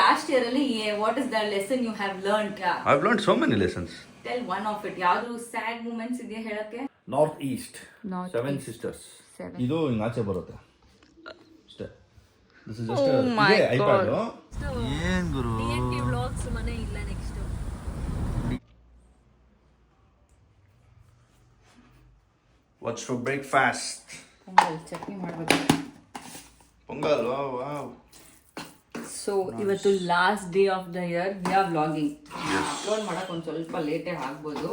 Last year ಅಲ್ಲಿ what is the lesson you have learn I learn so many lessons tell one of it ಯಾವ್ದು sad moments ಇದೆಯಾ ಹೇಳಕ್ಕೆ? North East North Seven East. Sisters Seven. ಇದು ಹಿಂಗೆ ಆಚೆ ಬರುತ್ತೆ. ಅಷ್ಟೇ. ದಿಸ್ ಇಸ್ ಜಸ್ಟ್ ಇದೆ my ಐಪ್ಯಾಡ್ ಏನ್ ಗುರು? ವ್ಲಾಗ್ಸ್ ಮನೆ ಇಲ್ಲ next what's for breakfast pongal chutney ಮಾಡ್ಬೇಕು. ಪೊಂಗಲ್ ವಾವ್ ವಾವ್ ಸೊ ಇವತ್ತು last day of the year we are vlogging upload ಮಾಡಕ್ ಒಂದ್ ಸ್ವಲ್ಪ ಲೇಟೇ ಆಗ್ಬೋದು.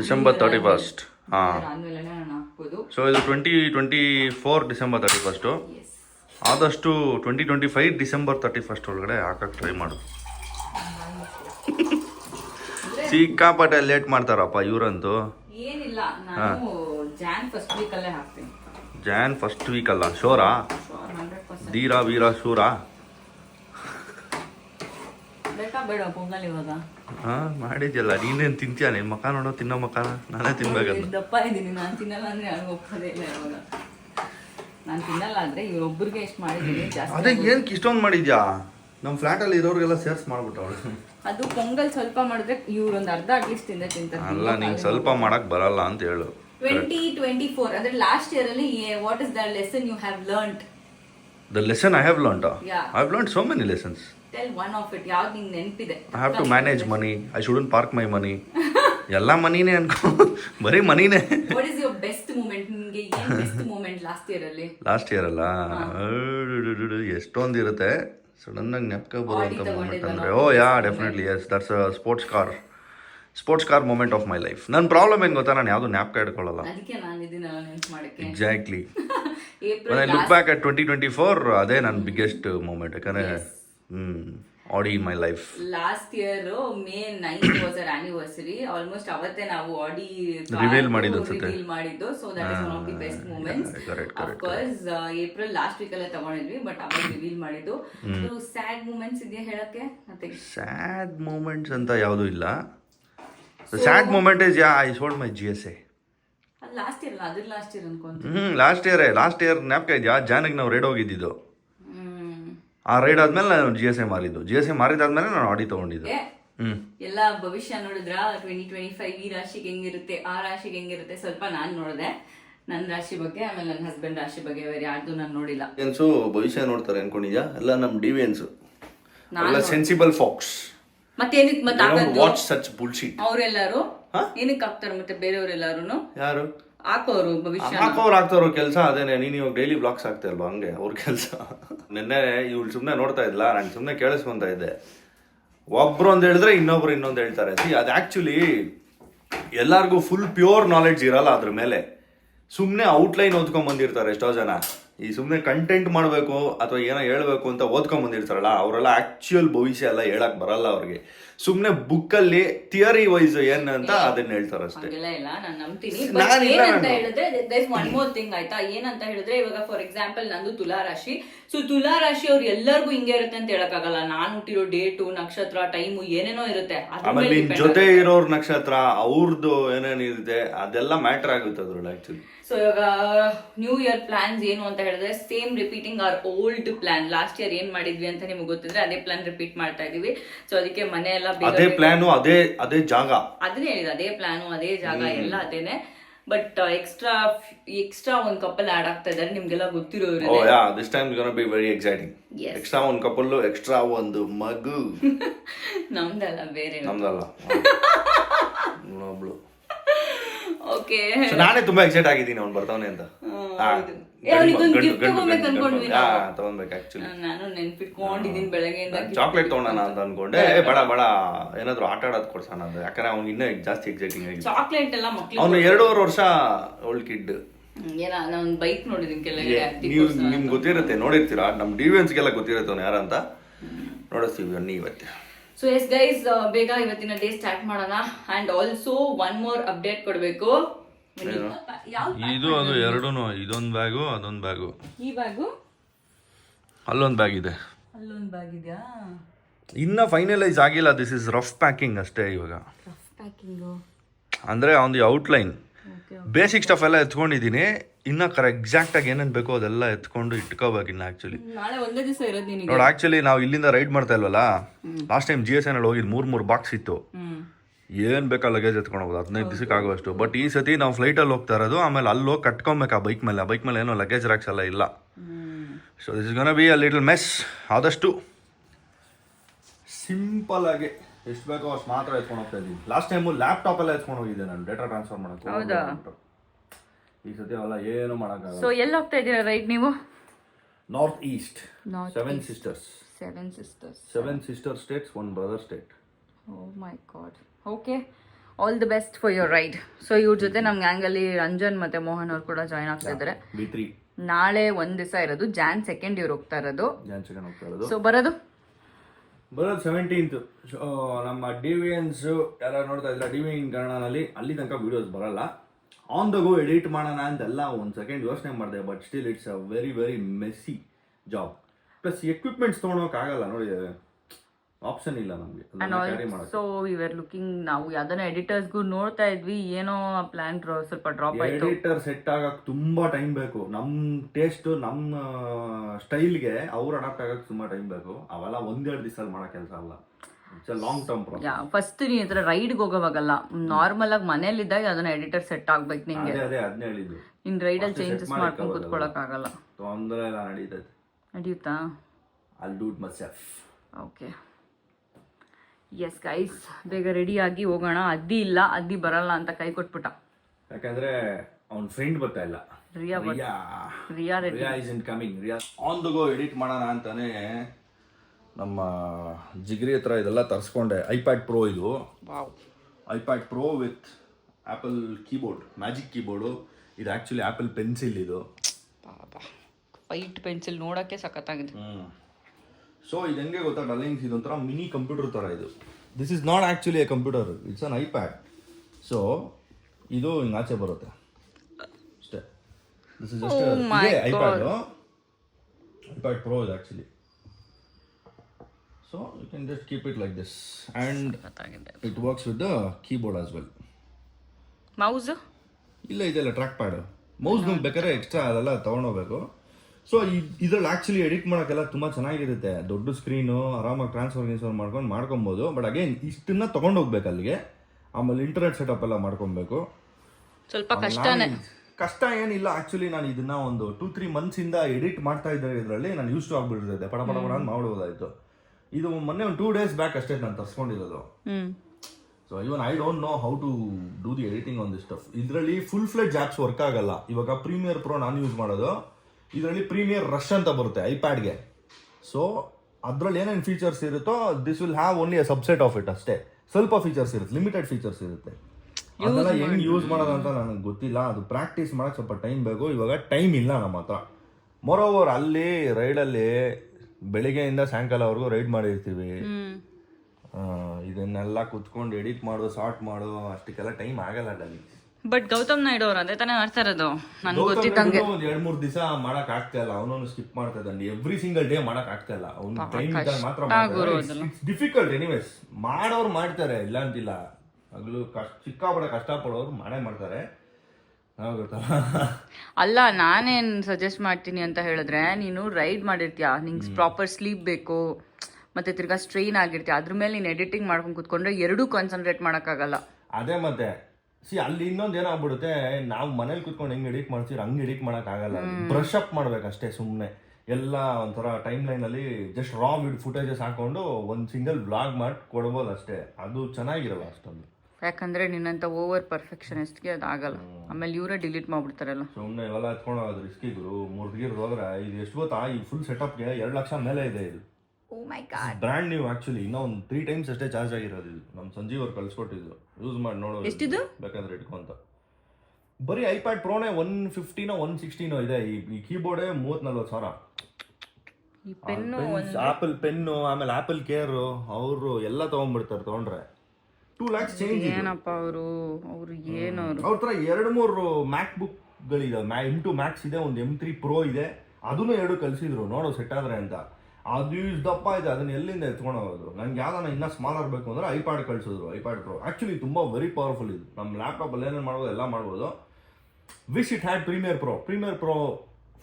ಡಿಸೆಂಬರ್ ತರ್ಟಿ ಫಸ್ಟ್ ಆದ್ಮೇಲೆ ನಾನು ಹಾಕ್ಬೋದು. ಸೊ ಇದು twenty twenty four December thirty first ಆದಷ್ಟು twenty twenty five December thirty first ಒಳಗಡೆ ಹಾಕಕ್ಕೆ ಟ್ರೈ ಮಾಡು. ಸಿಕ್ಕಾಪಟ್ಟೆ ಲೇಟ್ ಮಾಡ್ತಾರಪ್ಪ ಇವರಂತೂ. ಏನಿಲ್ಲ ನಾನು ಜಾನ್ ಫಸ್ಟ್ ವೀಕ್ ಅಲ್ಲೇ ಹಾಕ್ತೀನಿ. ಜಾನ್ ಫಸ್ಟ್ ವೀಕ್ ಅಲ್ಲ? ಶೋರಾ ಧೀರಾ ವೀರಾ ಶೂರಾ? ಬೇಡ ಪೊಂಗಲ್ ಇವಾಗ? ಹಾ ಮಾಡಿದ್ಯಲ್ಲ. ನೀನೇನು ತಿಂತೀಯ? ನಿನ್ನ ಮಕ ನೋಡೋ ತಿನ್ನೋ ಮಕ ನಾನೇ ತಿನ್ಬೇಕು ಎಷ್ಟ್ ದಪ್ಪ ಇದ್ದೀನಿ ನಾನು ತಿನ್ನಲ್ಲ ಅಂದ್ರೆ ಯಾರು ಒಪ್ಪೋದೇ ಇಲ್ಲ ಇವಾಗ. ನಾನು ತಿನ್ನಲ್ಲ ಅಂದ್ರೆ ಇವ್ರೊಬ್ಬರಿಗೆ ಎಷ್ಟು ಮಾಡಿದ್ದೀನಿ ಜಾಸ್ತಿ ಅದೇ ಏನಕ್ಕೆ ಇಷ್ಟೊಂದು ಮಾಡಿದ್ಯಾ? ನಮ್ಮ ಫ್ಲ್ಯಾಟಲ್ಲಿ ಇರೋರಿಗೆಲ್ಲ ಸೇರ್ಸ್ ಮಾಡ್ಬಿಟ್ಟವಳು ಅದು ಪೊಂಗಲ್ ಸ್ವಲ್ಪ ಮಾಡಿದ್ರೆ ಇವ್ರೊಂದು ಅರ್ಧ ಅಟ್ಲೀಸ್ಟ್ ತಿಂದೇ ತಿಂತಾರೆ. ಅಲ್ಲ ನಿಂಗೆ ಸ್ವಲ್ಪ ಮಾಡಕ್ ಬರಲ್ಲ ಅಂತ ಹೇಳು. ಟ್ವೆಂಟಿ ಟ್ವೆಂಟಿ ಫೋರ್ ಅಂದ್ರೆ ಲಾಸ್ಟ್ ಇಯರ್ ಅಲ್ಲಿ what is the lesson you have learned the lesson I have learned Yeah. I have learned so many lessons tell one of it ಯಾವ್ದು ನಿಂಗೆ ನೆನಪಿದೆ? I have to manage money I shouldn't park my money ಎಲ್ಲ ಮನಿನೇ ಅನ್ಕೋ. ಬರೀ ಮನಿನೇ what is your best moment ನಿಮಗೆ ಏನು best moment last year ಅಲ್ಲಿ? ಲಾಸ್ಟ್ ಇಯರ್ ಅಲ್ಲ? ಎಷ್ಟೊಂದು ಇರುತ್ತೆ. ಸಡನ್ ಆಗಿ ನೆಪ್ಕ ಬರುವಂತ ಮೂಮೆಂಟ್ ಅಂದ್ರೆ. ಓ yeah definitely yes that's sports car sports car moment of my life ನನ್ನ ಪ್ರಾಬ್ಲಮ್ ಏನು ಗೊತ್ತಾ? ನಾನು ಯಾವುದು ನ್ಯಾಪ್ಕ ಇಟ್ಕೊಳ್ಳಲ್ಲ. ಅದಕ್ಕೆ ನಾನು ಇದನ್ನೆಲ್ಲ ನೆನ್ಪು ಮಾಡಕ್ಕೆ. Exactly April look back at twenty twenty four ಅದೇ ನನ್ನ ಬಿಗ್ಗೆಸ್ಟ್ ಮೂಮೆಂಟ್ ಯಾಕಂದರೆ Aadi my life last year May nine was our anniversary almost ಅವತ್ತೇ ನಾವು ಆಡಿ Reveal ಮಾಡಿದ್ದು. ರಿವೀಲ್ ಮಾಡಿದ್ದು. So that is one of the best moments of course April last week ಅಲ್ಲೇ ತಗೊಂಡಿದ್ವಿ ಬಟ್ ಅವಾಗ ರಿವೀಲ್ ಮಾಡಿದ್ದು. ಸ್ಯಾಡ್ ಮೂಮೆಂಟ್ಸ್ ಇದೆಯಾ ಹೇಳಕ್ಕೆ? ಮತ್ತೆ ಸ್ಯಾಡ್ ಮೂಮೆಂಟ್ಸ್ ಅಂತ ಯಾವುದೂ ಇಲ್ಲ. Sad moment is yeah I sold my G S A last year ಅದ್ರ ಲಾಸ್ಟ್ ಇಯರ್ ಅನ್ಕೊಂತ ಹ್ಞೂ ಲಾಸ್ಟ್ ಇಯರ್ ಲಾಸ್ಟ್ ಇಯರ್ ಜ್ಞಾಪಕ ಇದೆಯಾ? ಜಾನಕ್ ನಾವು ರೇಡ್ ಹೋಗಿದ್ದಿದ್ದು. ಆ ರೈಡ್ ಆದ್ಮೇಲೆ ನಾನು ಜಿ ಎಸ್ ಎ ಮಾರಿದ್ದು. ಜಿ ಎಸ್ ಎ ಮಾರಿದಾದ್ಮೇಲೆ ನಾನು ಆಡಿ ತಗೊಂಡಿದ್ದೆ. ಎಲ್ಲ ಭವಿಷ್ಯ ನೋಡಿದ್ರ ಟ್ವೆಂಟಿ ಟ್ವೆಂಟಿ ಫೈವ್ ಈ ರಾಶಿಗೆ ಹೆಂಗಿರುತ್ತೆ ಆ ರಾಶಿಗೆ ಹೆಂಗಿರುತ್ತೆ ಸ್ವಲ್ಪ ನಾನ್ ನೋಡಿದೆ. ನನ್ನ ರಾಶಿ ಬಗ್ಗೆ ಆಮೇಲೆ ನನ್ನ ಹಸ್ಬೆಂಡ್ ರಾಶಿ ಬಗ್ಗೆ ಬೇರೆ ಯಾರ್ದು ನಾನು ನೋಡಿಲ್ಲ. ಏನ್ಸು ಭವಿಷ್ಯ ನೋಡ್ತಾರೆ ಅನ್ಕೊಂಡಿದ್ಯಾ? ಎಲ್ಲ ನಮ್ಮ ಡಿವಿಯನ್ಸ್ ಎಲ್ಲ ಸೆನ್ಸಿಬಲ್ ಫಾಕ್ಸ್ ಮತ್ತೇನಕ್ ಮತ್ತೆ ವಾಚ್ ಸಚ್ ಬುಲ್ಶಿಟ್ ಅವರೆಲ್ಲರೂ? ಏನಕ್ಕೆ ಹಾಕ್ತಾರೆ ಮತ್ತೆ ಬೇರೆಯವರೆಲ್ಲರೂ ಯಾರು? ಹಾಕೋರು ಭವಿಷ್ಯ ಹಾಕೋರು ಕೆಲಸ? ಅದೇನೆ, ನೀನು ಇವಾಗ ಡೈಲಿ ಬ್ಲಾಗ್ಸ್ ಆಗ್ತಾ ಇಲ್ವಾ? ಹಂಗೆ, ಅವ್ರ ಕೆಲಸ. ನಿನ್ನೆ ಇವಳು ಸುಮ್ಮನೆ ನೋಡ್ತಾ ಇದ್ಲ, ನಾನು ಸುಮ್ಮನೆ ಕೇಳಿಸ್ಕೊಂತ ಇದ್ದೆ. ಒಬ್ರು ಅಂತ ಹೇಳಿದ್ರೆ ಇನ್ನೊಬ್ರು ಇನ್ನೊಂದು ಹೇಳ್ತಾರೆ. ಸಿ ಅದು ಆ್ಯಕ್ಚುಲಿ ಎಲ್ಲರಿಗೂ ಫುಲ್ ಪ್ಯೂರ್ ನಾಲೆಡ್ಜ್ ಇರಲ್ಲ ಅದ್ರ ಮೇಲೆ. ಸುಮ್ಮನೆ ಔಟ್ಲೈನ್ ಓದ್ಕೊಂಡ್ ಬಂದಿರ್ತಾರೆ ಎಷ್ಟೋ ಜನ. ಈ ಸುಮ್ಮನೆ ಕಂಟೆಂಟ್ ಮಾಡಬೇಕು ಅಥವಾ ಏನೋ ಹೇಳ್ಬೇಕು ಅಂತ ಓದ್ಕೊಂಡ್ ಬಂದಿರ್ತಾರಲ್ಲ, ಅವರೆಲ್ಲ ಆಕ್ಚುಯಲ್ ಭವಿಷ್ಯ ಎಲ್ಲ ಹೇಳಕ್ ಬರಲ್ಲ ಅವ್ರಿಗೆ. ಸುಮ್ಮನೆ ಬುಕ್ಕಲ್ಲಿ ಥಿಯರಿ ವೈಸ್ ಏನ್ ಅಂತ ಅದನ್ನ ಹೇಳ್ತಾರೆ ಅಷ್ಟೇ ಹಂಗೆಲ್ಲ ಇಲ್ಲ ನಾನು ನಂಬ್ತೀನಿ. ಏನಂತ ನಾನು. ಹೇಳಿದ್ರೆ ದೈಸ್ ಒನ್ ಮೋರ್ ಥಿಂಗ್ ಆಯ್ತಾ? ಏನಂತ ಹೇಳಿದ್ರೆ ಇವಾಗ ಫಾರ್ ಎಕ್ಸಾಂಪಲ್ ನಂದು ತುಲಾ ರಾಶಿ ಸೊ ತುಲಾ ರಾಶಿ ಅವ್ರು ಎಲ್ಲರಿಗೂ ಹಿಂಗೆ ಇರುತ್ತೆ ಅಂತ ಹೇಳಕ್ಕಾಗಲ್ಲ. ನಾನು ಹುಟ್ಟಿರೋ ಡೇಟು ನಕ್ಷತ್ರ ಟೈಮು ಏನೇನೋ ಇರುತ್ತೆ. ಅದ್ರ ಆಮೇಲೆ ಮೇಲೆ ನಿನ್ depend ಜೊತೆ. ಇರೋರ್ ನಕ್ಷತ್ರ ಅವ್ರದ್ದು ಏನೇನಿದೆ ಅದೆಲ್ಲ ಮ್ಯಾಟರ್ ಆಗುತ್ತೆ ಅದ್ರಲ್ಲಿ ಆಕ್ಚುಲಿ ಸೊ ಇವಾಗ ನ್ಯೂ ಇಯರ್ ಪ್ಲಾನ್ಸ್ ಏನು ಅಂತ ಹೇಳಿದ್ರೆ same repeating or old plan last year ಏನ್ ಮಾಡಿದ್ವಿ ಅಂತ ನಿಮ್ಗೆ ಗೊತ್ತಿದ್ರೆ ಅದೇ ಪ್ಲಾನ್ ರಿಪೀಟ್ ಮಾಡ್ತಾ ಇದೀವಿ. ಸೊ ಅದಕ್ಕೆ ಮನೆ ಎಲ್ಲ ಬೇಗ ಅದೇ ಪ್ಲಾನ್ ಅದೇ ಅದೇ ಜಾಗ. ಅದನ್ನೇ ಹೇಳಿದ ಅದೇ ಪ್ಲಾನ್ ಅದೇ ಜಾಗ ಎಲ್ಲ ಅದೇನೆ. ಬಟ್ ಎಕ್ಸ್ಟ್ರಾ ಎಕ್ಸ್ಟ್ರಾ ಒಂದ್ ಕಪಲ್ ಆಡ್ ಆಗ್ತಾ ಇದ್ದಾರೆ ನಿಮ್ಗೆಲ್ಲ ಓ ಗೊತ್ತಿರೋರು yeah this time gonna be very exciting extra ಒಂದು ಕಪಲ್ ಎಕ್ಸ್ಟ್ರಾ ಒಂದು ಮಗು. ನಮ್ದಲ್ಲ ಬೇರೆ ನಮ್ದಲ್ಲ. ಒಬ್ಳು. ಓಕೆ. So, ನಾನೇ ತುಂಬಾ ಎಕ್ಸೈಟ್ ಆಗಿದ್ದೀನಿ ಅವ್ನು ಬರ್ತಾವನೆ ಅಂತ. ಆ, ಏ, ಅವ್ನಿಗೊಂದ್ ಗಂಡು- gift ಗಂಡು- ತಗೊಂಬೇಕು ಗಂಡು- ಅನ್ಕೊಂಡ್ವಿ ಹಾ, ನಾವು. ತಗೊಂಬೇಕು ಆಕ್ಚುಲಿ ನಾನು ನೆನ್ಪಿಟ್ಕೊಂಡಿದ್ದೀನಿ ಬೆಳಗ್ಗೆಯಿಂದ ಚಾಕ್ಲೇಟ್ ಅಂತ. ಅನ್ಕೊಂಡೆ. ಏ, ಬಡ ಬೇಡ. ಏನಾದ್ರು ಆಟ ಆಡೋದ್ ಕೊಡ್ಸೋಣ ಅಂತ ಯಾಕಂದ್ರೆ ಅವ್ನು ಇನ್ನೂ ಜಾಸ್ತಿ ಎಕ್ಸೈಟಿಂಗ್ ಆಗಿ ಚಾಕ್ಲೇಟ್ ಎಲ್ಲ ಮಕ್ಕಳು ಅವನು ಎರಡೂವರೆ ವರ್ಷ ಓಲ್ಡ್ ಕಿಡ್ ಏನ ನಾನು ಬೈಕ್ ನೋಡಿದೀನಿ ಕೆಳಗಡೆ ನೀವು ನಿಮ್ಗೆ ಗೊತ್ತಿರುತ್ತೆ ನೋಡಿರ್ತೀರಾ? ನಮ್ಮ ಡಿವಿಯನ್ಸ್ಗೆಲ್ಲ ಗೊತ್ತಿರುತ್ತೆ ಅವ್ನು ಯಾರಂತ. ನೋಡಿಸ್ತೀವಿ ಅವ್ನಿ ಇವತ್ತೆ ಸೊ ಎಸ್ ಗೈಸ್ ಬೇಗ ಇವತ್ತಿನ ಡೇ ಸ್ಟಾರ್ಟ್ ಮಾಡೋಣ. And also one more update ಕೊಡಬೇಕು. ಇದು ಅದು ಎರಡೂ ಇದೊಂದು ಬ್ಯಾಗು ಅದೊಂದು ಬ್ಯಾಗು ಈ ಬ್ಯಾಗು ಅಲ್ಲೊಂದು ಬ್ಯಾಗ್ ಇದೆ. ಅಲ್ಲೊಂದು ಬ್ಯಾಗ್ ಇದೆಯಾ? ಇನ್ನ ಫೈನಲೈಸ್ ಆಗಿಲ್ಲ ದಿಸ್ ಇಸ್ ರಫ್ ಪ್ಯಾಕಿಂಗ್ ಅಷ್ಟೇ ಇವಾಗ. ರಫ್ ಪ್ಯಾಕಿಂಗು ಅಂದರೆ on the outline okay basic stuff ಎಲ್ಲ ಎತ್ಕೊಂಡಿದ್ದೀನಿ. ಇನ್ನ ಕರೆ ಎಕ್ಸಾಕ್ಟಾಗಿ ಏನೇನು ಬೇಕೋ ಅದೆಲ್ಲ ಎತ್ಕೊಂಡು ಇಟ್ಕೋಬೇಕು ಇನ್ನ ಆಕ್ಚುಲಿ ನಾಳೆ ಒಂದೇ ದಿವಸ ಇರೋದು ನಿನಗೆ ನೋಡಿ ಆಕ್ಚುಲಿ ನಾವು ಇಲ್ಲಿಂದ ರೈಡ್ ಮಾಡ್ತಾ ಇಲ್ವಲ್ಲ? ಲಾಸ್ಟ್ ಟೈಮ್ ಜಿ ಎಸ್ ಎನ್ ಅಲ್ಲಿ ಹೋಗಿದ್ ಮೂರ್ ಮೂರು ಬಾಕ್ಸ್ ಇತ್ತು. ಏನ್ ಬೇಕಾ ಲಗೇಜ್ ಎತ್ಕೊಂಡು ಹೋಗೋದು ಹದಿನೈದು ದಿವಸಕ್ಕೆ ಆಗುವಷ್ಟು. ಬಟ್ ಈ ಸತಿ ನಾವು ಫ್ಲೈಟಲ್ಲಿ ಹೋಗ್ತಾ ಇರೋದು ಆಮೇಲೆ ಅಲ್ಲಿ ಹೋಗಿ ಕಟ್ಕೊಬೇಕು ಆ ಬೈಕ್ ಮೇಲೆ. ಆ ಬೈಕ್ ಮೇಲೆ ಏನೋ ಲಗೇಜ್ ರಾಕ್ಸ್ ಎಲ್ಲ ಇಲ್ಲ. So this is gonna be a little mess ಆದಷ್ಟು ಸಿಂಪಲ್ ಆಗಿ ಎಷ್ಟು ಬೇಕೋ ಅಷ್ಟು ಮಾತ್ರ ಎತ್ಕೊಂಡು ಹೋಗ್ತಾ ಇದ್ದೀನಿ ಲಾಸ್ಟ್ ಟೈಮು ಲ್ಯಾಪ್ಟಾಪ್ ಎಲ್ಲ ಎತ್ಕೊಂಡು ಹೋಗಿದ್ದೆ ನಾನು. ಡೇಟಾ ಟ್ರಾನ್ಸ್ಫರ್ ಮಾಡೋಕ್ಕೆ? ಈ ಸತಿ ಅವೆಲ್ಲ ಏನು ಮಾಡೋಕ್ಕಾಗಲ್ಲ. ಸೊ ಎಲ್ಲಿ ಹೋಗ್ತಾ ಇದ್ದೀರಾ ರೈಟ್ ನೀವು? North East Seven Sisters Seven Sisters seven sister states one brother state oh my God okay all the best for your ride so ಇವ್ರ ಜೊತೆ ನಮ್ಮ ಗ್ಯಾಂಗಲ್ಲಿ ರಂಜನ್ ಮತ್ತೆ ಮೋಹನ್ ಅವ್ರು ಕೂಡ ಜಾಯ್ನ್ ಆಗ್ತಾ ಇದ್ದಾರೆ ನಾಳೆ ಒಂದ್ ದಿವಸ ಇರೋದು. ಜಾನ್ ಸೆಕೆಂಡ್ ಇವ್ರು ಹೋಗ್ತಾ ಇರೋದು. ಜಾನ್ ಸೆಕೆಂಡ್ ಹೋಗ್ತಾ ಇರೋದು. ಸೊ ಬರೋದು? ಬರೋದು ಸೆವೆಂಟೀನ್ತ್ ನಮ್ಮ ಡಿ ವಿ ಎನ್ಸ್ ಯಾರು ನೋಡ್ತಾ ಇದ್ರ ಡಿ ವಿ ಇನ್ ಕನ್ನಡನಲ್ಲಿ ಅಲ್ಲಿ ತನಕ ವಿಡಿಯೋಸ್ ಬರಲ್ಲ. ಆನ್ ದ ಗೋ ಎಡಿಟ್ ಮಾಡೋಣ ಅಂತೆಲ್ಲ ಒಂದು ಸೆಕೆಂಡ್ ಯೋಚನೆ ಮಾಡಿದೆ but still it's a very very messy job plus equipments ತೊಗೊಳೋಕ್ಕಾಗಲ್ಲ ನೋಡಿ ಆಪ್ಷನ್ ಇಲ್ಲ ನಮಗೆ. ಸೊ ವಿ ವೆರ್ ಲುಕಿಂಗ್ ನಾವು ಯಾವ್ದನ್ನ ಎಡಿಟರ್ಸ್ಗೂ ನೋಡ್ತಾ ಇದ್ವಿ ಏನೋ ಪ್ಲಾನ್ ಸ್ವಲ್ಪ ಡ್ರಾಪ್ ಆಯ್ತು. ಎಡಿಟರ್ ಸೆಟ್ ಆಗಕ್ಕೆ ತುಂಬಾ ಟೈಮ್ ಬೇಕು. ನಮ್ಮ ಟೇಸ್ಟ್ ನಮ್ಮ ಸ್ಟೈಲ್ಗೆ ಅವ್ರು ಅಡಾಪ್ಟ್ ಆಗಕ್ಕೆ ತುಂಬಾ ಟೈಮ್ ಬೇಕು. ಅವೆಲ್ಲ ಒಂದೆರಡು ದಿವಸ ಮಾಡೋ ಕೆಲಸ ಅಲ್ಲ. ಫಸ್ಟ್ ನೀನ್ ಹತ್ರ ತರ ರೈಡ್ಗೆ ಹೋಗೋವಾಗಲ್ಲ. ನಾರ್ಮಲ್ ಆಗಿ ಮನೇಲಿದ್ದಾಗ ಅದನ್ನ ಎಡಿಟರ್ ಸೆಟ್ ಆಗ್ಬೇಕು ನಿಂಗೆ. ನಿನ್ ರೈಡಲ್ಲಿ ಚೇಂಜಸ್ ಮಾಡ್ಕೊಂಡು. ಕುತ್ಕೊಳಕ್ ಆಗಲ್ಲ ನಡೆಯುತ್ತಾ ಓಕೆ ಎಸ್ ಗೈಸ್ ಬೇಗ ರೆಡಿ ಆಗಿ ಹೋಗೋಣ. ಅದ್ದಿ ಇಲ್ಲ ಅದ್ದಿ ಬರಲ್ಲ ಅಂತ ಕೈ ಕೊಟ್ಬಿಟ್ಟ. ಯಾಕಂದ್ರೆ ಅವ್ನ ಫ್ರೆಂಡ್ ಬರ್ತಾ ಇಲ್ಲ. Riya Riya. Riya is in coming Riya on the go edit ಮಾಡೋಣ ಅಂತಾನೆ ನಮ್ಮ ಜಿಗ್ರಿ ಹತ್ರ ಇದೆಲ್ಲ ತರಿಸ್ಕೊಂಡೆ. ಐಪ್ಯಾಡ್ ಪ್ರೋ ಇದು. IPad pro with Apple keyboard magic keyboard ಇದು ಆ್ಯಕ್ಚುಲಿ ಆ್ಯಪಲ್ ಪೆನ್ಸಿಲ್ ಇದು. ವೈಟ್ ಪೆನ್ಸಿಲ್ ನೋಡೋಕ್ಕೆ ಸಖತ್ತಾಗಿದೆ. ಸೊ ಇದು ಹೆಂಗೆ ಗೊತ್ತಾ? ಡಲ್ಲಿಂಗ್ಸ್ ಇದೊಂಥರ ಮಿನಿ ಕಂಪ್ಯೂಟರ್ ಥರ ಇದು. This is not actually a computer it's an iPad so ಇದು ಹಿಂಗೆ ಆಚೆ ಬರುತ್ತೆ. ಅಷ್ಟೇ. This is just iPad iPad pro ಇದು actually so you can just keep it like this. And it it works the keyboard as well mouse ಇಲ್ಲ ಇದೆಲ್ಲ trackpad mouse ನಮ್ಗೆ ಬೇಕಾದ್ರೆ ಎಕ್ಸ್ಟ್ರಾ ಅದೆಲ್ಲ ತೊಗೊಂಡೋಗ್ಬೇಕು. ಸೊ ಇದ್ರಲ್ಲಿ ಆ್ಯಕ್ಚುಲಿ ಎಡಿಟ್ ಮಾಡೋಕ್ಕೆಲ್ಲ ತುಂಬ ಚೆನ್ನಾಗಿರುತ್ತೆ. ದೊಡ್ಡ ಸ್ಕ್ರೀನು ಆರಾಮಾಗಿ ಟ್ರಾನ್ಸ್ಫರ್ ಗಿನ್ಸ್ಫರ್ ಮಾಡ್ಕೊಂಡು ಮಾಡ್ಕೊಬೋದು. ಬಟ್ ಅಗೇನ್ ಇಷ್ಟನ್ನ ತೊಗೊಂಡೋಗ್ಬೇಕು ಅಲ್ಲಿಗೆ. ಆಮೇಲೆ ಇಂಟರ್ನೆಟ್ ಸೆಟಪ್ ಎಲ್ಲ ಮಾಡ್ಕೊಬೇಕು. ಸ್ವಲ್ಪ ಕಷ್ಟನೇ. ಕಷ್ಟ ಏನಿಲ್ಲ ಆ್ಯಕ್ಚುಲಿ ನಾನು ಇದನ್ನ ಒಂದು ಟೂ ತ್ರೀ ಮಂತ್ಸಿಂದ ಎಡಿಟ್ ಮಾಡ್ತಾ ಇದ್ದೆ ಇದರಲ್ಲಿ. ನಾನು ಯೂಸ್ ಟು ಆಗ್ಬಿಟ್ಟಿರ್ತೈತೆ. ಪಡ ಪಡ ಪಡ ಅಂತ ಮಾಡ್ಬೋದಾಯ್ತು. ಇದು ಮೊನ್ನೆ ಒಂದು ಟೂ ಡೇಸ್ ಬ್ಯಾಕ್ ಅಷ್ಟೇ ನಾನು ತರ್ಸ್ಕೊಂಡಿರೋದು. So even I don't know how to do the editing on this stuff ಇದರಲ್ಲಿ ಫುಲ್ ಫ್ಲೆಜ್ ಆ್ಯಪ್ಸ್ ವರ್ಕ್ ಆಗಲ್ಲ. ಇವಾಗ ಪ್ರೀಮಿಯರ್ ಪ್ರೋ ನಾನು ಯೂಸ್ ಮಾಡೋದು. ಇದರಲ್ಲಿ ಪ್ರೀಮಿಯರ್ ರಶ್ ಅಂತ ಬರುತ್ತೆ ಐಪ್ಯಾಡ್ಗೆ ಸೊ ಅದ್ರಲ್ಲಿ ಏನೇನು ಫೀಚರ್ಸ್ ಇರುತ್ತೋ this will have only a subset of it ಅಷ್ಟೇ. ಸ್ವಲ್ಪ ಫೀಚರ್ಸ್ ಇರುತ್ತೆ ಲಿಮಿಟೆಡ್ ಫೀಚರ್ಸ್ ಇರುತ್ತೆ. ಅದನ್ನ ಹೆಂಗ್ ಯೂಸ್ ಮಾಡೋದಂತ ನನಗೆ ಗೊತ್ತಿಲ್ಲ. ಅದು ಪ್ರಾಕ್ಟೀಸ್ ಮಾಡಕ್ಕೆ ಸ್ವಲ್ಪ ಟೈಮ್ ಬೇಕು. ಇವಾಗ ಟೈಮ್ ಇಲ್ಲ ನಮ್ಮ ಹತ್ರ. ಮೊರೋವರ್ ಅಲ್ಲಿ ರೈಡಲ್ಲಿ ಬೆಳಿಗ್ಗೆಯಿಂದ ಸಾಯಂಕಾಲವರೆಗೂ ರೈಡ್ ಮಾಡಿರ್ತೀವಿ. ಇದನ್ನೆಲ್ಲ ಕುತ್ಕೊಂಡು ಎಡಿಟ್ ಮಾಡೋ ಸಾರ್ಟ್ ಮಾಡೋ ಅಷ್ಟಕ್ಕೆಲ್ಲ ಟೈಮ್ ಆಗಲ್ಲ ಡಲ್ಲಿ ಬಟ್ ಗೌತಮ್ ನಾಯ್ಡು ಅವ್ರು ಅದೇ ತಾನೇ ಮಾಡ್ತಾ ಇರೋದು. ನನ್ಗೆ ಗೊತ್ತಿದ್ದಂಗೆ. ಒಂದ್ ಎರಡ್ ಮೂರ್ ದಿವಸ ಮಾಡಕ್ ಆಗ್ತಾ ಇಲ್ಲ. ಅವನೊಂದು ಸ್ಕಿಪ್ ಮಾಡ್ತಾ ಇದ್ದಾನೆ. ಎವ್ರಿ ಸಿಂಗಲ್ ಡೇ ಮಾಡಕ್ ಆಗ್ತಾ ಇಲ್ಲ. ಅವ್ನು ಟೈಮ್ ಇದ್ದಾಗ ಮಾತ್ರ ಡಿಫಿಕಲ್ಟ್ ಎನಿವೇಸ್ ಮಾಡೋರು ಮಾಡ್ತಾರೆ ಇಲ್ಲ ಅಂತಿಲ್ಲ ಅಗ್ಲು ಕಷ್ಟ ಸಿಕ್ಕಾಪಡೆ ಕಷ್ಟ ಪಡೋರು ಮಾಡೇ ಮಾಡ್ತಾರೆ. ಅಲ್ಲ ನಾನೇನ್ ಸಜೆಸ್ಟ್ ಮಾಡ್ತೀನಿ ಅಂತ ಹೇಳಿದ್ರೆ ನೀನು ರೈಡ್ ಮಾಡಿರ್ತೀಯ? ನಿಂಗೆ ಪ್ರಾಪರ್ ಸ್ಲೀಪ್ ಬೇಕು. ಮತ್ತೆ ತಿರ್ಗಾ ಸ್ಟ್ರೈನ್ ಆಗಿರ್ತೀಯ. ಅದ್ರ ಮೇಲೆ ನೀನು ಎಡಿಟಿಂಗ್ ಮಾಡ್ಕೊಂಡು ಕುತ್ಕೊಂಡ್ರೆ ಎರಡೂ ಕಾನ್ಸಂಟ್ರೇಟ್ ಮಾಡೋಕ್ಕಾಗಲ್ಲ. ಅದೇ ಮತ್ತೆ. ಸಿ ಅಲ್ಲಿ ಇನ್ನೊಂದು ಏನಾಗ್ಬಿಡುತ್ತೆ ನಾವು ಮನೇಲಿ ಕುತ್ಕೊಂಡು ಹೆಂಗ್ ಎಡಿಟ್ ಮಾಡ್ತೀವಿ ಹಂಗ್ ಎಡಿಟ್ ಮಾಡಕ್ ಆಗಲ್ಲ ಬ್ರಷ್ ಅಪ್ ಮಾಡ್ಬೇಕಷ್ಟೇ ಸುಮ್ಮನೆ ಎಲ್ಲ ಒಂಥರ ಟೈಮ್ ಲೈನ್ ಅಲ್ಲಿ ಜಸ್ಟ್ ರಾ ವಿಡ್ ಫುಟೇಜಸ್ ಹಾಕೊಂಡು ಒಂದ್ ಸಿಂಗಲ್ ಬ್ಲಾಗ್ ಮಾಡಿ ಕೊಡ್ಬೋದು ಅಷ್ಟೇ ಅದು ಚೆನ್ನಾಗಿರಲ್ಲ ಅಷ್ಟೊಂದು. ಯಾಕಂದ್ರೆ ನಿನ್ನಂತ ಓವರ್ ಪರ್ಫೆಕ್ಷನಿಸ್ಟ್ಗೆ ಅದಾಗಲ್ಲ. ಆಮೇಲೆ ಇವರೇ ಡಿಲೀಟ್ ಮಾಡ್ಬಿಡ್ತಾರಲ್ಲ. ಸುಮ್ಮನೆ ಇವೆಲ್ಲ ಎತ್ಕೊಂಡು ಹೋಗೋದು ರಿಸ್ಕಿ ಗುರು. ಮೂರು ಗಿರ್ ಹೋದ್ರೆ ಇದು ಎಷ್ಟು ಗೊತ್ತಾ ಈ ಫುಲ್ ಸೆಟಪ್ಗೆ ಎರಡು ಲಕ್ಷ ಮೇಲೆ ಇದೆ ಇದು. ಓ ಮೈ ಗಾಡ್ ಬ್ರ್ಯಾಂಡ್ ನೀವು ಆಕ್ಚುಲಿ ಇನ್ನೊಂದು ಒಂದು ತ್ರೀ ಟೈಮ್ಸ್ ಅಷ್ಟೇ ಚಾರ್ಜ್ ಆಗಿರೋದು ಇದು. ನಮ್ಮ ಸಂಜೀವ್ ಅವ್ರು ಕಳ್ಸಿಕೊಟ್ಟಿದ್ದು. ಯೂಸ್ ಮಾಡಿ ನೋಡೋ. ಎಷ್ಟಿದು? ಬೇಕಾದ್ರೆ ಇಟ್ಕೊಂತ. ಬರೀ ಐಪ್ಯಾಡ್ ಪ್ರೋನೇ ಒನ್ ಫಿಫ್ಟಿನೋ ಒನ್ ಸಿಕ್ಸ್ಟಿನೋ ಇದೆ. ಈ ಕೀಬೋರ್ಡೇ ಮೂವತ್ ನಲ್ವತ್ತು ಸಾವಿರ. ಆಪಲ್ ಪೆನ್ನು ಆಮೇಲೆ ಆಪಲ್ ಕೇರು ಅವರು ಎಲ್ಲ ತಗೊಂಡ್ಬಿಡ್ತಾರೆ ತಗೊಂಡ್ರೆ. ಟೂ ಲ್ಯಾಕ್ಸ್ ಚೇಂಜ್ ಏನಪ್ಪ ಅವರು? ಅವ್ರು ಏನವ್ರು ಅವ್ರ? ಹತ್ರ ಎರಡು ಮೂರು ಮ್ಯಾಕ್ ಬುಕ್ಗಳಿದಾವೆ ಮ್ಯಾ ಎಂ ಟು ಮ್ಯಾಕ್ಸ್ ಇದೆ ಒಂದು ಎಂ ತ್ರೀ ಪ್ರೋ ಇದೆ. ಅದನ್ನು ಎರಡು ಕಲ್ಸಿದ್ರು. ನೋಡು ಸೆಟ್ ಆದ್ರೆ ಅಂತ. ಅದು ಯೂಸ್ ದಪ್ಪ ಇದೆ. ಅದನ್ನ ಎಲ್ಲಿಂದ ಎತ್ಕೊಂಡು ಹೋಗೋದು? ನಂಗೆ ಯಾವ್ದಾನ ಇನ್ನೂ ಸ್ಮಾಲರ್ ಬೇಕು ಅಂದ್ರೆ ಐಪ್ಯಾಡ್ ಕಳಿಸಿದ್ರು ಐಪ್ಯಾಡ್ ಪ್ರೋ ಆ್ಯಕ್ಚುಲಿ ತುಂಬ ವೆರಿ ಪವರ್ಫುಲ್ ಇದು. ನಮ್ಮ ಲ್ಯಾಪ್ಟಾಪಲ್ಲಿ ಏನೇನು ಮಾಡ್ಬೋದು ಎಲ್ಲ ಮಾಡ್ಬೋದು. Wish it had Premiere Pro Premiere Pro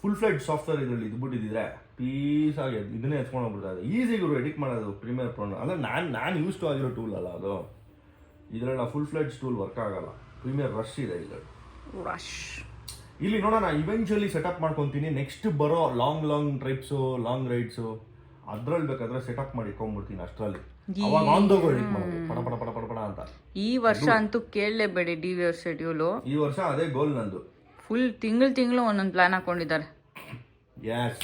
full fledged software ಇದರಲ್ಲಿ ಇದು ಬಿಟ್ಟಿದ್ರೆ ಪೀಸ್ ಆಗಿ ಇದನ್ನೇ ಎತ್ಕೊಂಡು ಹೋಗ್ಬಿಡ್ತಾರೆ ಈಸಿ ಇವರು ಎಡಿಟ್ ಮಾಡೋದು ಪ್ರೀಮಿಯರ್ ಪ್ರೋನ ಅಲ್ಲ ನಾನು ನಾನು ಯೂಸ್ ಟು ಆಗಿರೋ ಟೂಲ್ ಅಲ್ಲ ಅದು. ಇದರಲ್ಲಿ ಫುಲ್ ಫ್ಲೆಡ್ ಟೂಲ್ ವರ್ಕ್ ಆಗಲ್ಲ. ಪ್ರೀಮಿಯರ್ ರಶ್ ಇದೆ ಇದರಲ್ಲಿ. ರಶ್ ಇಲ್ಲಿ ನೋಡೋಣ ಇವೆಂಚುಲಿ ಸೆಟಪ್ ಮಾಡ್ಕೊತೀನಿ. ನೆಕ್ಸ್ಟ್ ಬರೋ long long trips long rides ಅದ್ರಲ್ಲಿ ಬೇಕಾದ್ರೆ ಸೆಟಪ್ ಮಾಡಿ ಇಟ್ಕೊಂಡ್ಬಿಡ್ತೀನಿ ಅಷ್ಟರಲ್ಲಿ. ಅವಾಗ ಆನ್ ದ ಎಡಿಟ್ ಮಾಡೋದು ಪಡ ಪಡ ಪಡ ಪಡ ಪಡ ಅಂತ. ಈ ವರ್ಷ ಅಂತೂ ಕೇಳಲೇಬೇಡಿ ಡಿ ವಿ ಶೆಡ್ಯೂಲ್ ಶೆಡ್ಯೂಲು ಈ ವರ್ಷ ಅದೇ ಗೋಲ್ ನಂದು. ಫುಲ್ ತಿಂಗಳು ತಿಂಗಳು ಒಂದೊಂದು ಪ್ಲಾನ್ ಹಾಕೊಂಡಿದ್ದಾರೆ. Yes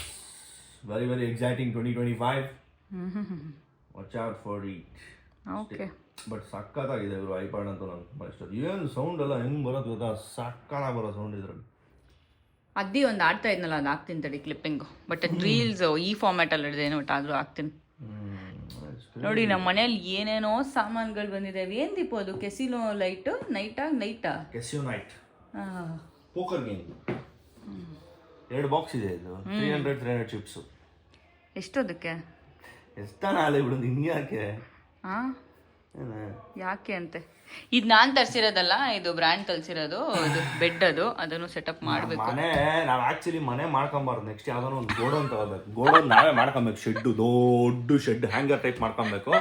very very exciting twenty twenty five watch out for it okay but ಸಕ್ಕತ್ತಾಗಿದೆ ಇವರು ಐಪಾಡ್ ಅಂತ ನಂಗೆ ತುಂಬ ಇಷ್ಟ. ಏನು ಸೌಂಡ್ ಎಲ್ಲ ಹೆಂಗೆ ಬರೋದು ಗೊತ್ತಾ? ಸಕ್ಕತ್ತಾಗಿ ಬರೋ ಸೌಂಡ್ ಇದರಲ್ಲಿ. ಅದ್ದಿ ಒಂದು ಆಡ್ತಾ ಇದ್ನಲ್ಲ ಅದು ಹಾಕ್ತೀನಿ ತಡಿ ಕ್ಲಿಪ್ಪಿಂಗು ಬಟ್ ರೀಲ್ಸ್ ಈ ಫಾರ್ಮ್ಯಾಟಲ್ಲಿ ಹಿಡಿದೇನು ಬಟ್ ಆದರೂ ಹಾಕ್ತೀನಿ. ನೋಡಿ ನಮ್ಮ ಮನೆಯಲ್ಲಿ ಏನೇನೋ ಸಾಮಾನುಗಳು ಬಂದಿದೆ. ಏನ್ ದೀಪು ಅದು? ಕೆಸಿನೋ ಲೈಟು ನೈಟಾ ನೈಟಾ ಕೆಸಿನೋ ನೈಟ್ ಪೋಕರ್ ಗೇಮ್ ಎರಡು ಬಾಕ್ಸ್ ಇದೆ ಇದು. Three hundred three hundred chips ಎಷ್ಟು ಅದಕ್ಕೆ ಎಷ್ಟಾನ ಆಲೆ ಬಿಡು ನಿಂಗೆ ಯಾಕೆ? ಹಾ? ಯಾಕೆ ಅಂತೆ? ಇದು ನಾನು ತರಿಸಿರೋದಲ್ಲ ಇದು ಬ್ರ್ಯಾಂಡ್ ತರಿಸಿರೋದು ಇದು ಬೆಡ್ ಅದು ಅದನ್ನು ಸೆಟಪ್ ಮಾಡಬೇಕು. ಮನೆ ನಾವು ಆಕ್ಚುಲಿ ಮನೆ ಮಾಡ್ಕೊಂಬಾರ್ದು. ನೆಕ್ಸ್ಟ್ ಯಾವ್ದಾನ ಒಂದು ಗೋಡನ್ ತಗೋಬೇಕು. ಗೋಡನ್ ನಾವೇ ಮಾಡ್ಕೊಬೇಕು. ಶೆಡ್ ದೊಡ್ಡ ಶೆಡ್ ಹ್ಯಾಂಗರ್ ಟೈಪ್ ಮಾಡ್ಕೊಬೇಕು.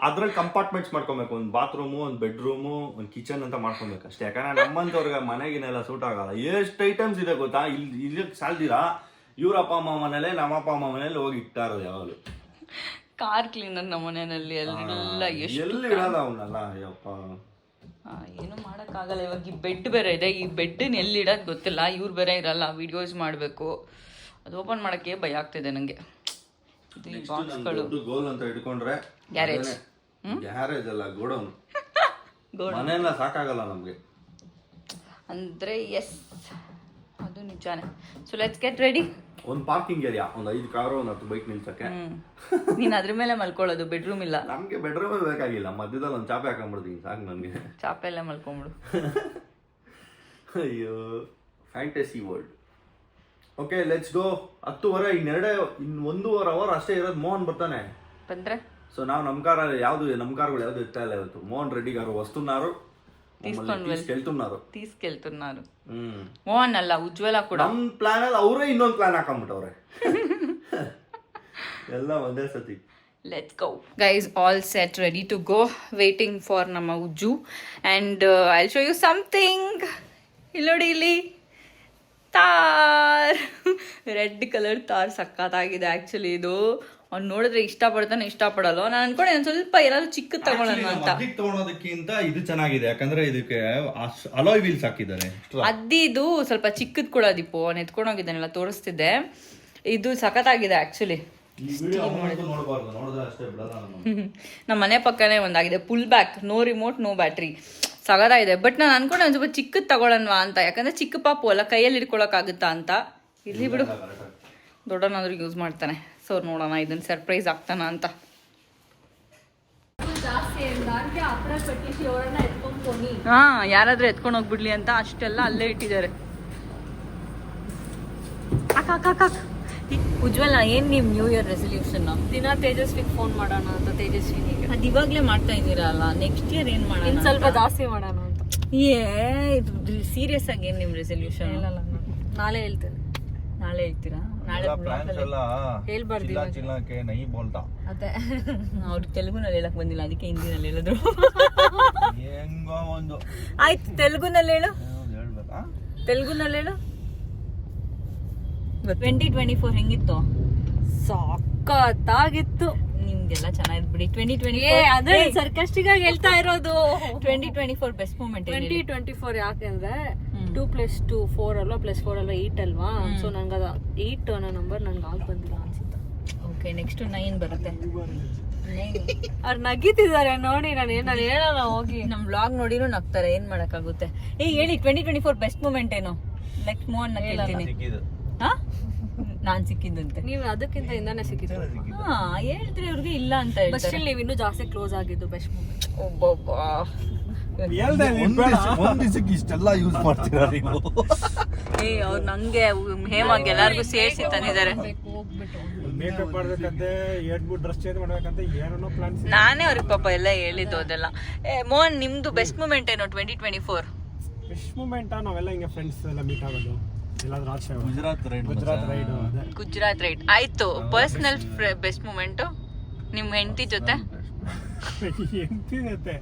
ಅದ್ರಲ್ಲಿ ಕಂಪಾರ್ಟ್ಮೆಂಟ್ಸ್ ಮಾಡ್ಕೊಬೇಕು. ಒಂದು ಬಾತ್ರೂಮು ಒಂದು ಬೆಡ್ರೂಮು ಒಂದು ಕಿಚನ್ ಅಂತ ಮಾಡ್ಕೊಬೇಕು ಅಷ್ಟೇ. ಯಾಕಂದ್ರೆ ನಮ್ಮಂತವ್ರಿಗೆ ಮನೆಗಿನೆಲ್ಲ ಸೂಟ್ ಆಗಲ್ಲ. ಎಷ್ಟು ಐಟಮ್ಸ್ ಇದೆ ಗೊತ್ತಾ? ಇಲ್ಲಿ ಇಲ್ಲಿ ಸಾಲ್ದಿರಾ? ಇವ್ರ ಅಪ್ಪ ಅಮ್ಮ ಮನೇಲೆ ನಮ್ಮ ಅಪ್ಪ ಅಮ್ಮ ಮನೇಲಿ ಹೋಗಿ ಇಟ್ಟಾರೋದು ಯಾವಾಗಲೂ. ಕಾರ್ ಕ್ಲೀನರ್ ನಮ್ಮ ಮನೆಯಲ್ಲಿ ಎಲ್ಲ ಎಷ್ಟು ಎಲ್ಲಿ ಇಡಲ್ಲ ಅಯ್ಯಪ್ಪ. ಆ, ಏನು ಮಾಡೋಕ್ಕಾಗಲ್ಲ ಇವಾಗ ಈ ಬೆಡ್ ಬೇರೆ ಇದೆ ಈ ಬೆಡ್ಡನ್ನ ಎಲ್ಲಿ ಇಡೋದು ಗೊತ್ತಿಲ್ಲ ಇವ್ರು ಬೇರೆ ಇರಲ್ಲ ವಿಡಿಯೋಸ್ ಮಾಡಬೇಕು. ಅದು ಓಪನ್ ಮಾಡೋಕ್ಕೆ ಭಯ ಆಗ್ತಿದೆ ನನಗೆ ಇದು ಈ ಬಾಕ್ಸ್ಗಳು ದೊಡ್ಡ ಗೋಲ್ ಅಂತ ಇಟ್ಕೊಂಡ್ರೆ Garage. ಗ್ಯಾರೇಜ್ ಅಲ್ಲ ಗೋಡೌನ್. ಮನೆಯೆಲ್ಲ ಸಾಕಾಗಲ್ಲ ನಮಗೆ. ಅಂದರೆ ಎಸ್ ಅದು ನಿಜಾನೇ. ಸೊ ಲೆಟ್ಸ್ ಗೆಟ್ ರೆಡಿ ಒಂದು ಪಾರ್ಕಿಂಗ್ ಏರಿಯಾ ಒಂದು ಐದು ಕಾರು ಒಂದು ಹತ್ತು ಬೈಕ್ ನಿಲ್ಸಕ್ಕೆ. ನೀನು ಅದ್ರ ಮೇಲೆ ಮಲ್ಕೊಳ್ಳೋದು ಬೆಡ್ರೂಮ್ ಇಲ್ಲ. ನಮಗೆ ಬೆಡ್ರೂಮ್ ಬೇಕಾಗಿಲ್ಲ. ಮಧ್ಯದಲ್ಲಿ ಒಂದು ಚಾಪೆ ಹಾಕೊಂಡ್ಬಿಡ್ತೀನಿ ಸಾಕು ನನಗೆ. ಚಾಪೆ ಎಲ್ಲ ಮಲ್ಕೊಂಬಿಡು. ಅಯ್ಯೋ fantasy world okay let's go ಹತ್ತುವರೆ ಇನ್ನೆರಡೇ ಇನ್ನು ಒಂದೂವರೆ ಅವರ್ ಅಷ್ಟೇ ಇರೋದು ಮೋಹನ್ ಬರ್ತಾನೆ. ಬಂದ್ರೆ? ಸೊ ನಾವು ನಮ್ಮ ಕಾರಲ್ಲಿ ಯಾವುದು ನಮ್ಮ ಕಾರ್ಗಳು ಯಾವುದು ಇರ್ತಾ ಇಲ್ಲ ಇವತ್ತು. ಮೋಹನ್ ರೆಡ್ಡಿ ಗಾರು ವಸ್ತುನಾರು మమ్మల్ని తీసుకెళ్తున్నారు తీసుకెళ్తున్నారు ಹ್ಮ್ ಮೋಹನ್ ಅಲ್ಲ ಉಜ್ವಲ ಕೂಡ ನಮ್ ಪ್ಲಾನ್ ಅಲ್ಲಿ ಅವರೇ ಇನ್ನೊಂದು ಪ್ಲಾನ್ ಹಾಕೊಂಡ್ಬಿಟ್ಟವ್ರೆ ಎಲ್ಲ ಒಂದೇ ಸತಿ let's go guys all set ready to go waiting for ನಮ್ಮ Ujju and I show you something ಇಲ್ಲೋಡಿ ಇಲ್ಲಿ ತಾರ್ ರೆಡ್ ಕಲರ್ ತಾರ್ ಸಕ್ಕತ್ತಾಗಿದೆ ಆ್ಯಕ್ಚುಲಿ ಇದು ಅವ್ನು ನೋಡಿದ್ರೆ ಇಷ್ಟಪಡ್ತಾನೆ ಇಷ್ಟಪಡಲ್ಲ. ನಾನು ಅನ್ಕೊಂಡೆ ಒಂದು ಸ್ವಲ್ಪ ಏನಾದ್ರು ಚಿಕ್ಕ ತಗೊಳ್ಳೋಣ ಅಂತ. ತಗೊಳೋದಕ್ಕಿಂತ ಇದು ಚೆನ್ನಾಗಿದೆ. ಯಾಕಂದ್ರೆ ಇದಕ್ಕೆ ಅಲಾಯ್ ವೀಲ್ಸ್ ಹಾಕಿದ್ದಾರೆ. ಅದ್ದಿದು ಸ್ವಲ್ಪ ಚಿಕ್ಕದ್ ಕೂಡ ದೀಪು. ಅವ್ನು ಎತ್ಕೊಂಡೋಗಿದ್ದಾನೆಲ್ಲ ತೋರಿಸ್ತಿದ್ದೆ. ಇದು ಸಖತ್ತಾಗಿದೆ ಆಕ್ಚುಲಿ ನಮ್ಮ ಮನೆ ಪಕ್ಕನೇ ಒಂದಾಗಿದೆ. Pull back no remote no battery ಸಗದಾಗಿದೆ but ನಾನು ಅನ್ಕೊಂಡೆ ಒಂದು ಸ್ವಲ್ಪ ಚಿಕ್ಕದ್ ತಗೊಳ್ಳೋಣ ಅಂತ. ಯಾಕಂದ್ರೆ ಚಿಕ್ಕ ಪಾಪು ಅಲ್ಲ ಕೈಯಲ್ಲಿ ಇಟ್ಕೊಳಕ್ಕಾಗುತ್ತಾ ಅಂತ. ಇಲ್ಲಿ ಬಿಡು ದೊಡ್ಡನಾದ್ರೂ ಯೂಸ್ ಮಾಡ್ತಾನೆ. ಸೊ ನೋಡೋಣ ಇದನ್ನ ಸರ್ಪ್ರೈಸ್ ಆಗ್ತಾನ ಅಂತ. ಹಾ ಯಾರಾದ್ರೂ ಎತ್ಕೊಂಡು ಹೋಗ್ಬಿಡ್ಲಿ ಅಂತ ಅಷ್ಟೆಲ್ಲ ಅಲ್ಲೇ ಇಟ್ಟಿದ್ದಾರೆ. ಉಜ್ವಲ ಏನ್ ನಿಮ್ ನ್ಯೂ ಇಯರ್ ರೆಸೊಲ್ಯೂಷನ್ ದಿನ ತೇಜಸ್ವಿಗೆ ಫೋನ್ ಮಾಡೋಣ ಅಂತ ತೇಜಸ್ವಿ ಅದ್ ಇವಾಗ್ಲೇ ಮಾಡ್ತಾ ಇದೀರಲ್ಲ ನೆಕ್ಸ್ಟ್ ಇಯರ್ ಏನ್ ಮಾಡೋಣ ಸ್ವಲ್ಪ ಜಾಸ್ತಿ ಮಾಡೋಣ ಅಂತ. ಏ ಸೀರಿಯಸ್ ಆಗಿ ಏನ್ ನಿಮ್ ರೆಸೊಲ್ಯೂಷನ್ ನಾಳೆ ಹೇಳ್ತೇನೆ. ನಾಳೆ ಹೇಳ್ತೀರಾ? ನಾಳೆ ಹೇಳ್ಬಾರ್ದು ಚಿಲ್ಲ ಚಿಲ್ಲಕ್ಕೆ ನೈ ಬೋಲ್ತಾ. ಅದೇ ಅವ್ರು ತೆಲುಗುನಲ್ಲಿ ಹೇಳಕ್ ಬಂದಿಲ್ಲ ಅದಕ್ಕೆ ಹಿಂದಿನಲ್ಲಿ ಹೇಳಿದ್ರು ಹೆಂಗೋ ಒಂದು. ಆಯ್ತು ತೆಲುಗುನಲ್ಲಿ ಹೇಳು. ಏನೋ ಹೇಳ್ಬೇಕಾ? ತೆಲುಗುನಲ್ಲಿ ಹೇಳು. ಟ್ವೆಂಟಿ ಟ್ವೆಂಟಿ ಫೋರ್ ಹೆಂಗಿತ್ತು? ಸಖತ್ತಾಗಿತ್ತು ನಿಮ್ಗೆಲ್ಲ ಚೆನ್ನಾಗಿತ್ತು ಬಿಡಿ. ಟ್ವೆಂಟಿ ಟ್ವೆಂಟಿ ಏ ಅದೇ ಸರ್ಕಸ್ಟಿಕ್ ಆಗಿ ಹೇಳ್ತಾ ಇರೋದು. Twenty twenty four best moment twenty twenty four ಯಾಕೆಂದ್ರೆ ಟೂ ಪ್ಲಸ್ ಟೂ ಫೋರ್ ಅಲ್ವಾ? ಪ್ಲಸ್ ಫೋರ್ ಅಲ್ವಾ? ಏಟ್ ಅಲ್ವಾ? ಸೊ ನಂಗೆ ಅದು ಏಟ್ ಅನ್ನೋ ನಂಬರ್ ನಂಗೆ ಆಗ ಬಂದಿಲ್ಲ ಅನ್ಸುತ್ತೆ. ಓಕೆ ನೆಕ್ಸ್ಟ್ ನೈನ್ ಬರುತ್ತೆ. ಅವ್ರು ನಗಿತಿದ್ದಾರೆ ನೋಡಿ ನಾನು ಏನ್ ನಾನು ಹೇಳಲ್ಲ ಹೋಗಿ. ನಮ್ಮ ಬ್ಲಾಗ್ ನೋಡಿನೂ ನಗ್ತಾರೆ ಏನ್ ಮಾಡಕ್ಕಾಗುತ್ತೆ? ಏ ಹೇಳಿ twenty twenty four best moment ಏನು? ನೆಕ್ಸ್ಟ್ ಮೂವನ್ನ ಕೇಳ್ತೀನಿ. ಸಿಕ್ಕಿದ್ದು ಹಾ? ನಾನ್ ಸಿಕ್ಕಿದ್ದಂತೆ. ನೀವು ಅದಕ್ಕಿಂತ ಇಂದಾನೆ ಸಿಕ್ಕಿದ್ರು ಹಾ ಹೇಳಿದ್ರೆ ಅವ್ರಿಗೆ ಇಲ್ಲ ಅಂತ ಬಟ್ ಹೇಳ್ತಾರೆ ನೀವು ಇನ್ನೂ ಜಾಸ್ತಿ ಕ್ಲೋಸ್ ಆಗಿದ್ದು ಬೆಸ್ಟ್ ಮೂಮೆಂಟ್ ಒಬ್ಬೊಬ್ಬ. ಒಂದ್ ದಿವಸಕ್ಕೆ ಇಷ್ಟೆಲ್ಲ ಯೂಸ್ ಮಾಡ್ತೀರಾ ನೀವು? ಏ ಅವ್ರು ನಂಗೆ ಹೇಮಾಗ್ ಎಲ್ಲಾರ್ಗು ಸೇರಿಸಿ ತಂದಿದ್ದಾರೆ. ಮೇಕಪ್ ಮಾಡ್ಬೇಕಂತೆ ಏಟ್ಬಿಟ್ಟು ಡ್ರೆಸ್ ಚೇಂಜ್ ಮಾಡ್ಬೇಕಂತ ಏನೇನೋ ಪ್ಲಾನ್ಸ್ ನಾನೇ ಅವ್ರಿಗೆ ಪಾಪ ಎಲ್ಲ ಹೇಳಿದ್ದು ಅದೆಲ್ಲ. ಏ ಮೋಹನ್ ನಿಮ್ದು ಬೆಸ್ಟ್ ಮೂಮೆಂಟ್ ಏನು twenty twenty four best moment ನಾವೆಲ್ಲ ಹಿಂಗೆ ಫ್ರೆಂಡ್ಸ್ ಎಲ್ಲ ಮೀಟ್ ಆಗೋದು. ಆಚೆ ಗುಜರಾತ್ ರೈಡ್ ಗುಜರಾತ್ ರೈಡ್ ಅದೇ. ಗುಜರಾತ್ ರೈಟ್ ಆಯ್ತು ಪರ್ಸನಲ್ ಬೆಸ್ಟ್ ಮೂಮೆಂಟ್ ನಿಮ್ಮ ಹೆಂಡತಿ ಜೊತೆ? ಎಂತಿರುತ್ತೆ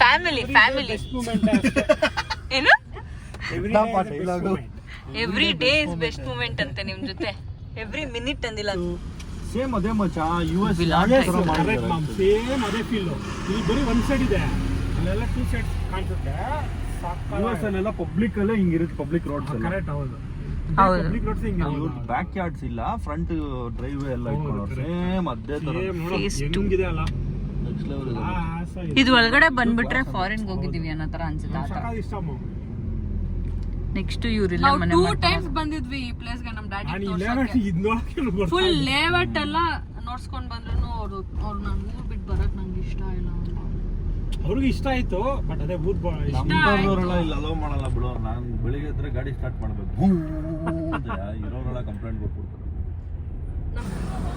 ಫ್ಯಾಮಿಲಿ ಫ್ಯಾಮಿಲಿ ಬೆಸ್ಟ್ ಮೂಮೆಂಟ್ ಏನು? Every every day is best moment ಅಂತೆ ನಿಮ್ ಜೊತೆ. ಎವ್ರಿ ಮಿನಿಟ್ ಅಂದಿಲ್ಲ ಸೇಮ್ ಅದೇ ಮಚ್ಚ ಯು ಎಸ್ ಸೇಮ್ ಅದೇ ಫೀಲ್ ಇಲ್ಲಿ ಬರೀ ಒಂದ್ ಸೈಡ್ ಇದೆ. ಅಲ್ಲೆಲ್ಲ ಟೂ ಸೈಡ್ ಕಾಣಿಸುತ್ತೆ. ಅಲ್ಲೆಲ್ಲ ಪಬ್ಲಿಕ್ ಅಲ್ಲೇ ಹಿಂಗಿರುತ್ತೆ ಪಬ್ಲಿಕ್ ರೋಡ್ಸ್ ಕರೆಕ್ಟ್ ಹೌದು. ಹೌದು. ಪಬ್ಲಿಕ್ ರೋಡ್ಸ್ ಹಿಂಗೆ ಇವ್ರ ಬ್ಯಾಕ್ ಯಾರ್ಡ್ಸ್ ಇಲ್ಲ ಫ್ರಂಟ್ ಡ್ರೈವ್ ಎಲ್ಲ ಇಟ್ಕೊಳ್ಳೋರು. ಸೇಮ್ ಅದೇ ತರ. Same ನೋಡು, Phase two. ಹೆಂಗಿದೆ ಅಲ್ಲ? ನೆಕ್ಸ್ಟ್ ಲೆವೆಲ್ ಇದೆ. ಆ, ಆಸ ಇದೆ. ಇದು ಒಳಗಡೆ ಬಂದ್ಬಿಟ್ರೆ ಫಾರಿನ್ ಹೋಗಿದೀವಿ ಅನ್ನೋ ತರ ಅನ್ಸುತ್ತೆ ಆತರ ಸಖತ್ ಇಷ್ಟ ಅಮ್ಮ. ನೆಕ್ಸ್ಟ್ ಇವ್ರಿಲ್ಲ ಮನೆ ಟೂ. ಟೈಮ್ಸ್ ಬಂದಿದ್ವಿ ಈ ಪ್ಲೇಸ್ಗೆ ನಮ್ ಡ್ಯಾಡಿ ನಾನು ಇದ್ ನೋಡಕ್ಕೆ ಫುಲ್. ಲೇಔಟ್ ಎಲ್ಲ ನೋಡ್ಸ್ಕೊಂಡ್ ಬಂದ್ರು. ಅವ್ರು ಅವ್ರು ನಾನು ಊರ್ ಬಿಟ್ಟು ಬರಕ್ ನಂಗೆ ಇಷ್ಟ ಇಲ್ಲ. ಅವ್ರಿಗೆ ಇಷ್ಟ ಆಯ್ತು ಬಟ್ ಅದೇ ಊರ್ ಬ- ಇಷ್ಟ ಇಲ್ಲಿ ಅಲೋ ಮಾಡಲ್ಲ ಬಿಡು ನಾನು ಬೆಳಿಗ್ಗೆ ಎದ್ರೆ ಗಾಡಿ ಸ್ಟಾರ್ಟ್ ಮಾಡಬೇಕು. ಇರೋರೆಲ್ಲ ಕಂಪ್ಲೇಂಟ್ ಕೊಟ್ಬಿಡ್ತಾರೆ.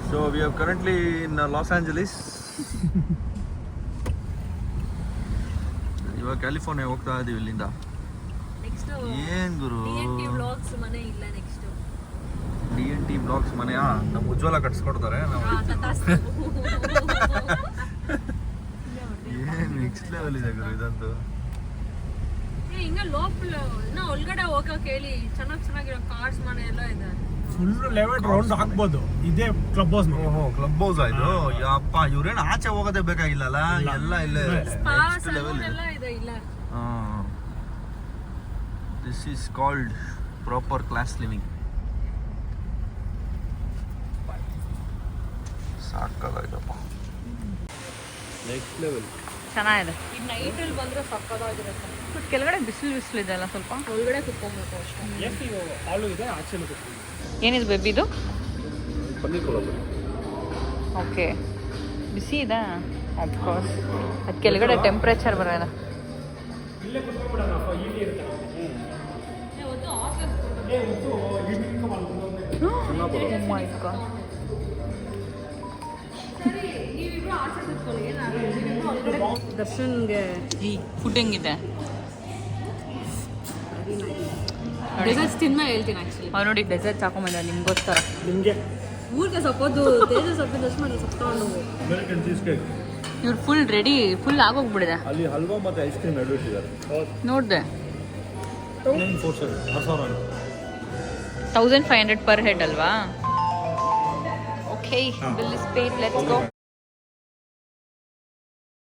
So we have currently in Los Angeles ಇವಾಗ ಕ್ಯಾಲಿಫೋರ್ನಿಯಾ ಹೋಗ್ತಾ ಇದೀವಿ ಇಲ್ಲಿಂದ. ನೆಕ್ಸ್ಟ್ ಏನ್ ಗುರು? TNT vlogs ಮನೆ ಇಲ್ಲ next D N T vlogs ಮನೆಯಾ? ನಮ್ಮ ಉಜ್ವಲ ಕಟ್ಸ್ಕೊಡ್ತಾರೆ ನಾವು ನೆಕ್ಸ್ಟ್ ಲೆವೆಲ್ ಇದೆ ಗುರು ಇದಂತೂ. ಹಿಂಗ ಲೋಪಲ್ ಇನ್ನ ಒಳಗಡೆ ಹೋಗಕ್ ಹೇಳಿ ಚೆನ್ನಾಗಿ ಚೆನ್ನಾಗಿರೋ ಕಾರ್ಸ್ ಮನೆ ಎಲ್ಲ ಇದೆ. ಫುಲ್ ಲೆವೆಲ್ ರೌಂಡ್ ಹಾಕ್ಬೋದು. ಇದೇ ಕ್ಲಬ್ ಹೌಸ್ ಓಹೋ ಕ್ಲಬ್ ಹೌಸ್ ಆಯ್ತು ಅಪ್ಪ ಇವ್ರೇನು ಆಚೆ ಹೋಗೋದೇ ಬೇಕಾಗಿಲ್ಲಲ್ಲ? ಎಲ್ಲ ಇಲ್ಲೇ. ಸ್ಪಾ ನೆಕ್ಸ್ಟ್ ಲೆವೆಲ್ ಸಲೂನ್ ಎಲ್ಲ ಇದೆ ಇಲ್ಲ. This is called proper class living ಸಾಕಾಗಪ್ಪ next level ಚೆನ್ನಾಗಿದೆ. ಈ ನೈಟ್ ಅಲ್ಲಿ ಬಂದ್ರೆ ಸಕ್ಕದಾಗಿರುತ್ತೆ ಬಟ್ ಕೆಳಗಡೆ ಬಿಸಿಲು ಬಿಸಿಲು ಇದೆ ಅಲ್ಲ ಸ್ವಲ್ಪ? ಒಳಗಡೆ ಕುತ್ಕೊಬೇಕು ಅಷ್ಟೇ. ಎಷ್ಟು ಹಾಲು ಇದೆ ಆಚೆನೂ ಕೂತ್ಕೊಂಡು ಏನಿದೆ ಬೇಬಿದು ಪನ್ನೀರ್ ಕೊಳಬು ಓಕೆ ಬಿಸಿ ಇದೆ? ಅಫ್ಕೋರ್ಸ್ ಅದು ಕೆಳಗಡೆ ಟೆಂಪ್ರೇಚರ್ ಬರೋಲ್ಲ. ಇಲ್ಲೇ ಕುತ್ಕೊಂಡ್ಬಿಡೋಣ ದರ್ಶನ್ಗೆ ಈ ಫುಡ್ ಹೆಂಗಿದೆ? ಡೆಸರ್ಟ್ಸ್ ತಿನ್ನ ಹೇಳ್ತೀನಿ ಆಕ್ಚುಲಿ ಅವ್ರು ನೋಡಿ ಡೆಸರ್ಟ್ ಹಾಕೊಂಬಂದ ನಿಮ್ಗೋಸ್ಕರ. ನಿಮಗೆ? ಊರಿಗೆ ಸಪ್ಪೋದು ತೇಜ ಸೊಪ್ಪು ದರ್ಶನ ಮಾಡಿ ಸೊಪ್ಪು ಅಮೆರಿಕನ್ ಚೀಸ್ ಕೇಕ್ ಇವ್ರು ಫುಲ್ ರೆಡಿ ಫುಲ್ ಆಗೋಗ್ಬಿಡಿದೆ ಅಲ್ಲಿ ಹಲ್ವಾ ಮತ್ತೆ ಐಸ್ ಕ್ರೀಮ್ ಎರಡು ಇಟ್ಟಿದ್ದಾರೆ. ನೋಡಿದೆ. Thousand five hundred per head ಅಲ್ವಾ? Okay bill is paid let's go